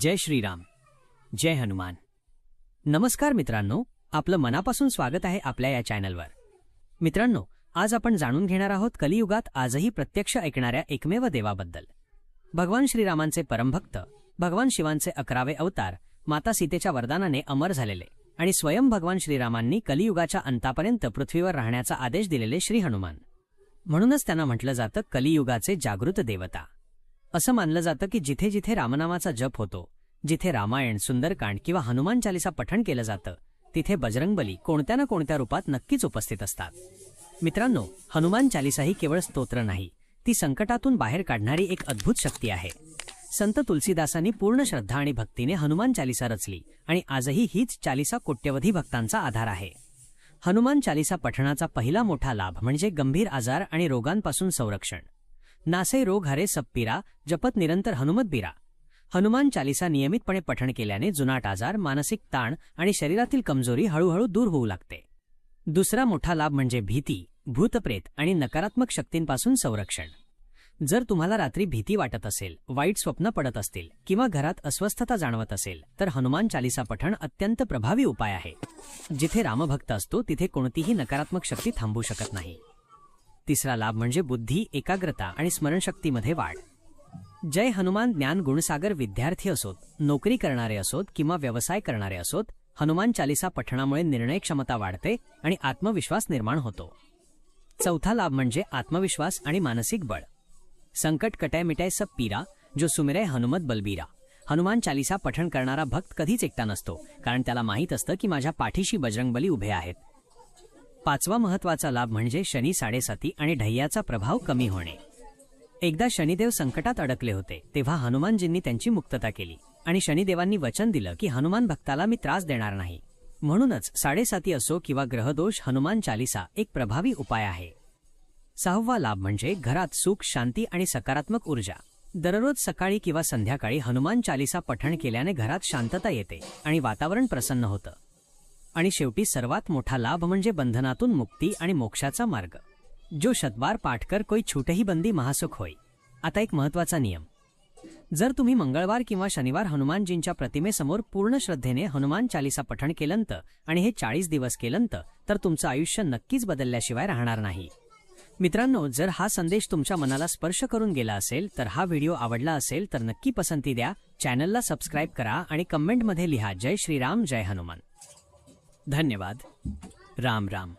जय श्रीराम. जय हनुमान. नमस्कार मित्रांनो आपलं मनापासून स्वागत आहे आपल्या या चॅनलवर. मित्रांनो आज आपण जाणून घेणार आहोत कलियुगात आजही प्रत्यक्ष ऐकणाऱ्या एकमेव देवाबद्दल. भगवान श्रीरामांचे परमभक्त भगवान शिवांचे अकरावे अवतार माता सीतेच्या वरदानाने अमर झालेले आणि स्वयं भगवान श्रीरामांनी कलियुगाच्या अंतापर्यंत पृथ्वीवर राहण्याचा आदेश दिलेले श्री हनुमान. म्हणूनच त्यांना म्हटलं जातं कलियुगाचे जागृत देवता. असं मानलं जातं की जिथे जिथे रामनामाचा जप होतो जिथे रामायण सुंदरकांड किंवा हनुमान चालिसा पठण केलं जातं तिथे बजरंगबली कोणत्या ना कोणत्या रूपात नक्कीच उपस्थित असतात. मित्रांनो हनुमान चालिसा ही केवळ स्तोत्र नाही ती संकटातून बाहेर काढणारी एक अद्भुत शक्ती आहे. संत तुलसीदासांनी पूर्ण श्रद्धा आणि भक्तीने हनुमान चालिसा रचली आणि आजही हीच चालिसा कोट्यवधी भक्तांचा आधार आहे. हनुमान चालिसा पठणाचा पहिला मोठा लाभ म्हणजे गंभीर आजार आणि रोगांपासून संरक्षण. नासे रोग हरे सप्पीरा जपत निरंतर हनुमत बिरा. हनुमान चालिसा नियमितपणे पठण केल्याने जुनाट आजार मानसिक ताण आणि शरीरातील कमजोरी हळूहळू दूर होऊ लागते. दुसरा मोठा लाभ म्हणजे भीती भूतप्रेत आणि नकारात्मक शक्तींपासून संरक्षण. जर तुम्हाला रात्री भीती वाटत असेल वाईट स्वप्न पडत असतील किंवा घरात अस्वस्थता जाणवत असेल तर हनुमान चालिसा पठण अत्यंत प्रभावी उपाय आहे. जिथे रामभक्त असतो तिथे कोणतीही नकारात्मक शक्ती थांबू शकत नाही. तिसरा लाभ म्हणजे बुद्धी एकाग्रता आणि स्मरणशक्तीमध्ये वाढ. जय हनुमान ज्ञान गुणसागर विद्यार्थी असोत नोकरी करणारे असोत किंवा व्यवसाय करणारे असोत हनुमान चालिसा पठणामुळे निर्णय क्षमता वाढते आणि आत्मविश्वास निर्माण होतो. चौथा लाभ म्हणजे आत्मविश्वास आणि मानसिक बळ. संकट कटाय मिटाय सब पीरा जो सुमिरय हनुमत बलबीरा. हनुमान चालिसा पठण करणारा भक्त कधीच एकटा नसतो कारण त्याला माहीत असतं की माझ्या पाठीशी बजरंगबली उभे आहेत. पाचवा महत्त्वाचा लाभ म्हणजे शनी साडेसाती आणि ढय्याचा प्रभाव कमी होणे. एकदा शनिदेव संकटात अडकले होते तेव्हा हनुमानजींनी त्यांची मुक्तता केली आणि शनिदेवांनी वचन दिलं की हनुमान भक्ताला मी त्रास देणार नाही. म्हणूनच साडेसाती असो किंवा ग्रहदोष हनुमान चालिसा एक प्रभावी उपाय आहे. सहावा लाभ म्हणजे घरात सुख शांती आणि सकारात्मक ऊर्जा. दररोज सकाळी किंवा संध्याकाळी हनुमान चालिसा पठण केल्याने घरात शांतता येते आणि वातावरण प्रसन्न होतं. आणि शेवटी सर्वात मोठा लाभ म्हणजे बंधनातून मुक्ती आणि मोक्षाचा मार्ग. जो शतबार पाठकर कोई छूटही बंदी महासुख होय आता एक महत्त्वाचा नियम. जर तुम्ही मंगळवार किंवा शनिवार हनुमानजींच्या प्रतिमेसमोर पूर्ण श्रद्धेने हनुमान चालिसा पठण केलंत आणि हे चाळीस दिवस केलंत तर तुमचं आयुष्य नक्कीच बदलल्याशिवाय राहणार नाही. मित्रांनो जर हा संदेश तुमच्या मनाला स्पर्श करून गेला असेल तर हा व्हिडिओ आवडला असेल तर नक्की पसंती द्या. चॅनलला सबस्क्राईब करा आणि कमेंटमध्ये लिहा जय श्रीराम जय हनुमान. धन्यवाद. राम राम.